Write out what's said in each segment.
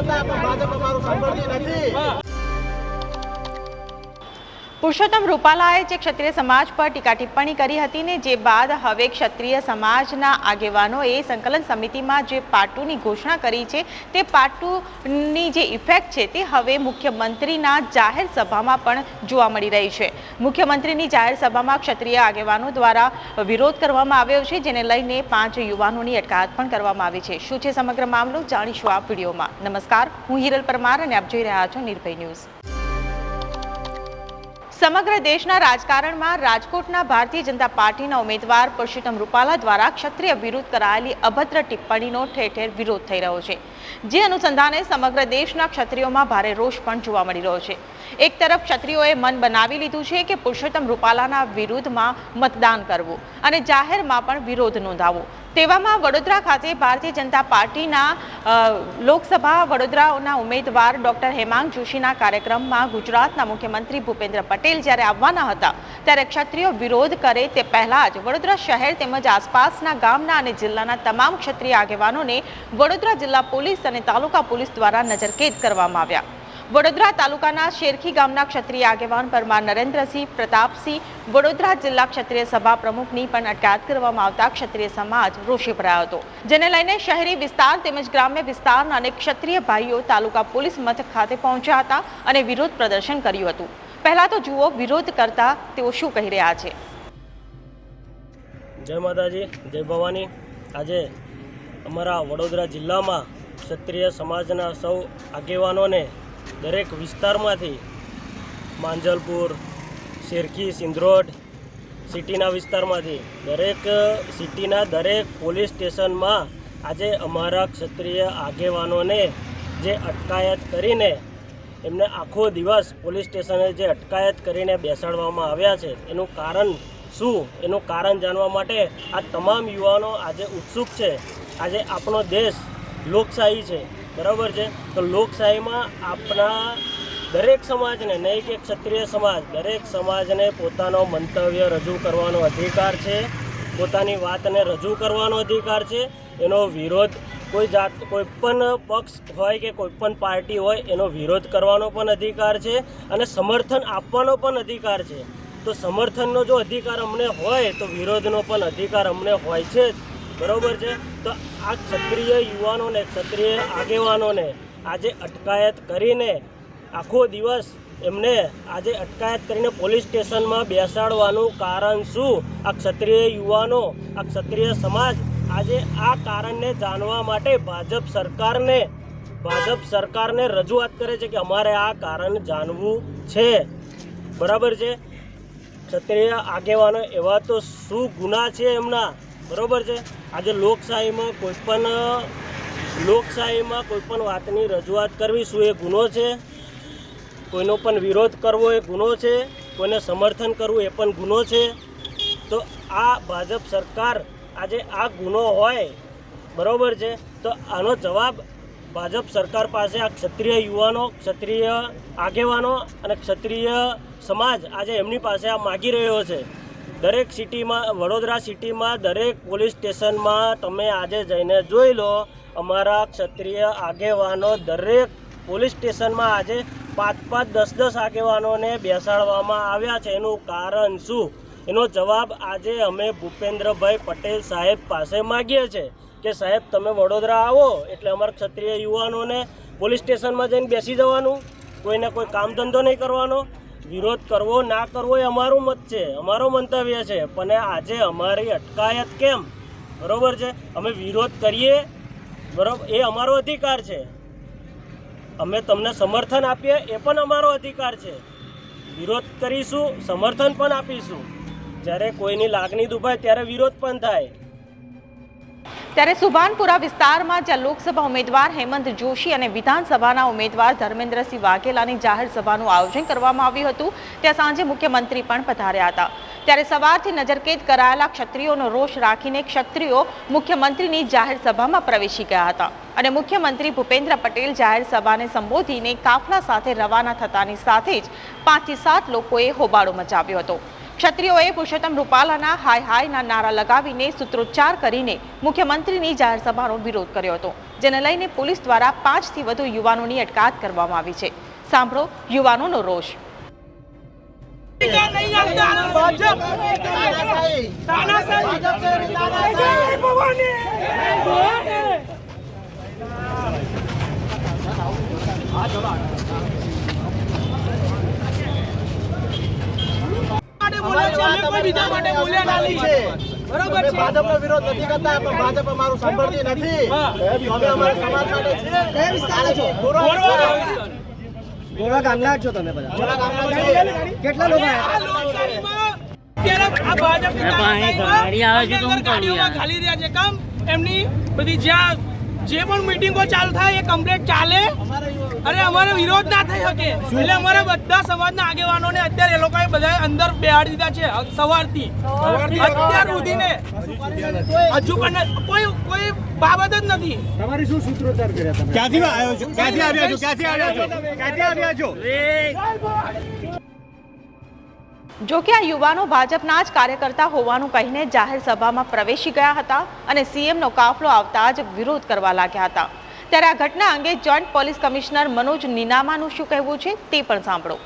પણ ભાજપ અમારું સાંભળતી નથી. પુરુષોત્તમ રૂપાલાએ જે ક્ષત્રિય સમાજ પર ટીકા ટિપ્પણી કરી હતી ને જે બાદ હવે ક્ષત્રિય સમાજના આગેવાનોએ સંકલન સમિતિમાં જે પાટુની ઘોષણા કરી છે, તે પાટુની જે ઇફેક્ટ છે, તે હવે મુખ્યમંત્રીના જાહેર સભામાં પણ જોવા મળી રહી છે. મુખ્યમંત્રીની જાહેર સભામાં ક્ષત્રિય આગેવાનો દ્વારા વિરોધ કરવામાં આવ્યો છે, જેને લઈને પાંચ યુવાનોની અટકાયત પણ કરવામાં આવી છે. શું છે સમગ્ર મામલો? જાણીશું આ વિડીયોમાં. નમસ્કાર, હું હિરલ પરમાર અને આપ જોઈ રહ્યા છો નિર્ભય ન્યૂઝ. સમગ્ર દેશના રાજકારણમાં રાજકોટના ભારતીય જનતા પાર્ટીના ઉમેદવાર પુરુષોત્તમ રૂપાલા દ્વારા ક્ષત્રિય વિરુદ્ધ કરાયેલી અભદ્ર ટિપ્પણીનો ઠેર ઠેર વિરોધ થઈ રહ્યો છે. જે અનુસંધાને સમગ્ર દેશના ક્ષત્રિયોમાં ભારે રોષ પણ જોવા મળી રહ્યો છે. એક તરફ ક્ષત્રિયોએ મન બનાવી લીધું છે કે પુરુષોત્તમ રૂપાલાના વિરુદ્ધમાં મતદાન કરવું અને જાહેરમાં પણ વિરોધ નોંધાવવો તેવામાં વડોદરા ખાતે ભારતીય જનતા પાર્ટીના લોકસભા વડોદરાના ઉમેદવાર ડોક્ટર હેમાંગ જોશીના કાર્યક્રમમાં ગુજરાતના મુખ્યમંત્રી ભૂપેન્દ્ર પટેલ જ્યારે આવવાના હતા ત્યારે ક્ષત્રિયો વિરોધ કરે તે પહેલાં જ વડોદરા શહેર તેમજ આસપાસના ગામના અને જિલ્લાના તમામ ક્ષત્રિય આગેવાનોને વડોદરા જિલ્લા પોલીસ અને તાલુકા પોલીસ દ્વારા નજરકેદ કરવામાં આવ્યા. વડોદરા તાલુકાના શેરખી ગામના ક્ષત્રિય આગેવાન પરમાર નરેન્દ્રસિંહ, પ્રતાપસિંહ, વડોદરા જિલ્લા ક્ષત્રિય સભા પ્રમુખની પણ અટકાયત કરવામાં આવતા ક્ષત્રિય સમાજ રોષે ભરાયો હતો. જેને લઈને શહેરી વિસ્તાર તેમજ ગ્રામ્ય વિસ્તારના અનેક ક્ષત્રિય ભાઈઓ તાલુકા પોલીસ મથક ખાતે પહોંચ્યા હતા અને વિરોધ પ્રદર્શન કર્યું હતું. પહેલા તો જુઓ, વિરોધ કરતા તેઓ શું કહી રહ્યા છે. જય માતાજી, જય ભવાની. આજે અમારા વડોદરા જિલ્લામાં ક્ષત્રિય સમાજના સૌ આગેવાનોને દરેક વિસ્તારમાંથી માંજલપુર, શેરખી, સિંધરોડ સિટીના વિસ્તારમાંથી દરેક સિટીના દરેક પોલીસ સ્ટેશનમાં આજે અમારા ક્ષત્રિય આગેવાનોને જે અટકાયત કરીને એમને આખો દિવસ પોલીસ સ્ટેશને જે અટકાયત કરીને બેસાડવામાં આવ્યા છે, એનું કારણ શું? એનું કારણ જાણવા માટે આ તમામ યુવાનો આજે ઉત્સુક છે. આજે આપણો દેશ લોકશાહી છે. બરાબર છે? તો લોકશાહીમાં આપણા દરેક સમાજને નહીં કે ક્ષત્રિય સમાજ, દરેક સમાજને પોતાનો મંતવ્ય રજૂ કરવાનો અધિકાર છે. પોતાની વાતને રજૂ કરવાનો અધિકાર છે. એનો વિરોધ કોઈ જાત, કોઈ પણ પક્ષ હોય કે કોઈ પણ પાર્ટી હોય, એનો વિરોધ કરવાનો પણ અધિકાર છે અને સમર્થન આપવાનો પણ અધિકાર છે. તો સમર્થનનો જો અધિકાર અમને હોય, તો વિરોધનો પણ અધિકાર અમને હોય છે જ. બરાબર છે? તો આ ક્ષત્રિય યુવાનોને, ક્ષત્રિય આગેવાનોને આજે અટકાયત કરીને આખો દિવસ એમને આજે અટકાયત કરીને પોલીસ સ્ટેશનમાં બેસાડવાનું કારણ શું? આ ક્ષત્રિય યુવાનો, આ ક્ષત્રિય સમાજ આજે આ કારણને જાણવા માટે ભાજપ સરકારને ભાજપ સરકારને રજૂઆત કરે છે કે અમારે આ કારણ જાણવું છે. બરાબર છે? ક્ષત્રિય આગેવાનો એવા તો શું ગુના છે એમના? બરાબર છે? આજે લોકશાહીમાં કોઈ પણ લોકશાહીમાં કોઈ પણ વાતની રજૂઆત કરવી શું એ ગુનો છે? કોઈનો પણ વિરોધ કરવો એ ગુનો છે? કોઈને સમર્થન કરવું એ પણ ગુનો છે? તો આ ભાજપ સરકાર આજે આ ગુનો હોય, બરાબર છે, તો આનો જવાબ ભાજપ સરકાર પાસે આ ક્ષત્રિય યુવાનો, ક્ષત્રિય આગેવાનો અને ક્ષત્રિય સમાજ આજે એમની પાસે આ માગી રહ્યો છે. દરેક સિટીમાં, વડોદરા સિટીમાં, દરેક પોલીસ સ્ટેશનમાં તમે આજે જઈને જોઈ લો, અમારા ક્ષત્રિય આગેવાનો દરેક પોલીસ સ્ટેશનમાં આજે પાંચ પાંચ દસ દસ આગેવાનોને બેસાડવામાં આવ્યા છે. એનું કારણ શું? એનો જવાબ આજે અમે ભૂપેન્દ્રભાઈ પટેલ સાહેબ પાસે માગીએ છીએ કે સાહેબ, તમે વડોદરા આવો એટલે અમારા ક્ષત્રિય યુવાનોને પોલીસ સ્ટેશનમાં જઈને બેસી જવાનું, કોઈને કોઈ કામ ધંધો નહીં કરવાનો. વિરોધ કરવો ના કરવો એ અમારું મત છે, અમારો મંતવ્ય છે, પણ આજે અમારી અટકાયત કેમ? બરોબર છે? અમે વિરોધ કરીએ બરોબર એ અમારો અધિકાર છે. અમે તમને સમર્થન આપીએ એ પણ અમારો અધિકાર છે. વિરોધ કરીશું, સમર્થન પણ આપીશું. જ્યારે કોઈની લાગણી દુભાય ત્યારે વિરોધ પણ થાય. ત્યારે સુભાનપુરા વિસ્તારમાં જ્યાં લોકસભા ઉમેદવાર હેમંત જોશી અને વિધાનસભાના ઉમેદવાર ધર્મેન્દ્રસિંહ વાઘેલાની જાહેર સભાનું આયોજન કરવામાં આવ્યું હતું, ત્યાં સાંજે મુખ્યમંત્રી પણ પધાર્યા હતા. ત્યારે સવારથી નજરકેદ કરાયેલા ક્ષત્રિયોનો રોષ રાખીને ક્ષત્રિયો મુખ્યમંત્રીની જાહેર સભામાં પ્રવેશી ગયા હતા. અને મુખ્યમંત્રી ભૂપેન્દ્ર પટેલ જાહેર સભાને સંબોધીને કાફલા સાથે રવાના થતાની સાથે જ પાંચથી સાત લોકોએ હોબાળો મચાવ્યો હતો. ક્ષત્રિયોએ પુરુષોત્તમ રૂપાલાના હાય હાયના નારા લગાવીને સૂત્રોચ્ચાર કરીને મુખ્યમંત્રીની જાહેર સભાનો વિરોધ કર્યો હતો, જેને લઈને પોલીસ દ્વારા પાંચથી વધુ યુવાનોની અટકાયત કરવામાં આવી છે. સાંભળો યુવાનોનો રોષ. નહીં આવતા ભાજપ તાનાશાહી. તાનાશાહી ભાજપ છે એની તાનાશાહી. જય ભવાની માટે બોલ્યા છે અમે કોઈ બીજા માટે બોલ્યા નથી. બરોબર છે? ભાજપનો વિરોધ નથી કરતા પણ ભાજપ અમારું સાંભળતી નથી. અમે અમારા સમાજ માટે છે કયા વિસ્તાર છો? વિસ્તારના. ગામના છો તમે બધા. ગોરવા ગામના. કેટલા લોકો આ લોકશાહીમાં ખાલી રહ્યા છે. કામ એમની બધી જ્યાં જે પણ મિટિંગો ચાલુ થાય એ કમ્પ્લેટ ચાલે. અરે અમારો વિરોધ ના થઈ શકે. એટલે અમારા બધા સમાજના આગેવાનોને અત્યારે એ લોકોએ બધા અંદર બેહાડી દીધા છે સવારથી. અત્યાર સુધીને. હજુ પણ કોઈ કોઈ બાબત જ નથી. તમારી શું સૂત્રોચ્ચાર કર્યા તમે? ક્યાંથી આવ્યો છો? ક્યાંથી આવ્યા છો? ક્યાંથી આવ્યા છો? ક્યાંથી આવ્યા છો? જો કે આ યુવાનો ભાજપના જ કાર્યકર્તા હોવાનું કહીને જાહેર સભામાં પ્રવેશી ગયા હતા અને સીએમનો કાફલો આવતા જ વિરોધ કરવા લાગ્યા હતા. ત્યારે આ ઘટના અંગે જોઈન્ટ પોલીસ કમિશનર મનોજ નીનામાનું શું કહેવું છે તે પણ સાંભળો.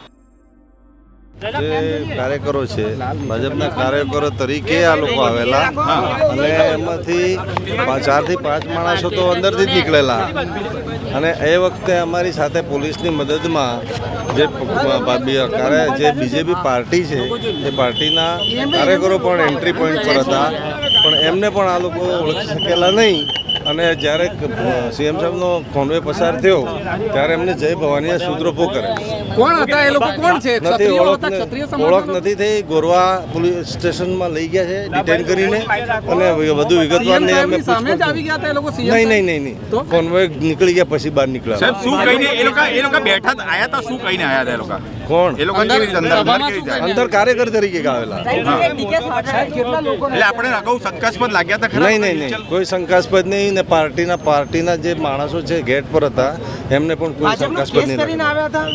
જે કાર્યકરો છે ભાજપના કાર્યકરો તરીકે આ લોકો આવેલા. અને એમાંથી ચારથી પાંચ માણસો તો અંદરથી જ નીકળેલા. અને એ વખતે અમારી સાથે પોલીસની મદદમાં જે જે બીજેપી પાર્ટી છે એ પાર્ટીના કાર્યકરો પણ એન્ટ્રી પોઈન્ટ પર હતા. પણ એમને પણ આ લોકો ઓળખી શકેલા નહીં. અને જ્યારે સીએમ સાહેબનો કોન્વે પસાર થયો ત્યારે એમને જય ભવાનીએ સૂત્રોપો કરે કોણ હતા? એ લોકો કોણ છે? નથી ઓળખ હતા? ક્ષત્રિય ન- ઓળખ નથી થઈ. ગોરવા પોલીસ સ્ટેશનમાં લઈ ગયા છે ડિટેન કરીને. અને વધુ વિગતવાર નહીં અમે સામે જ આવી ગયા હતા એ લોકો? સીએમ નહીં નહીં નહીં નહીં. તો? કોન્વોય નીકળી ગયા પછી બહાર નીકળ્યા. સાહેબ શું કહીને એ લોકો એ લોકો બેઠા આયા હતા? શું કહીને આયા હતા એ લોકો? કોણ? એ લોકો કેવી રીતે અંદર કાર્યકર તરીકે આવેલા એટલે આપણે અગાઉ શંકાસ્પદ લાગ્યા હતા ખરા? નહીં નહીં નહીં. કોઈ શંકાસ્પદ નહીં ને પાર્ટીના પાર્ટીના જે માણસો છે ગેટ પર હતા એમને પણ કોઈ શંકાસ્પદ નહીં.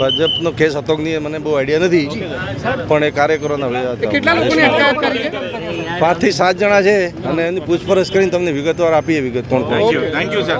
ભાજપનો કેસ હતો કે નહીં મને બહુ આઈડિયા નથી પણ એ કાર્યકરોના. કેટલા લોકોની અટકાયત કરી છે? પાંચ સાત જણા છે અને એની પૂછપરછ કરીને તમને વિગતવાર આપીએ વિગત કોણ કોણ છે થેન્ક યુ સર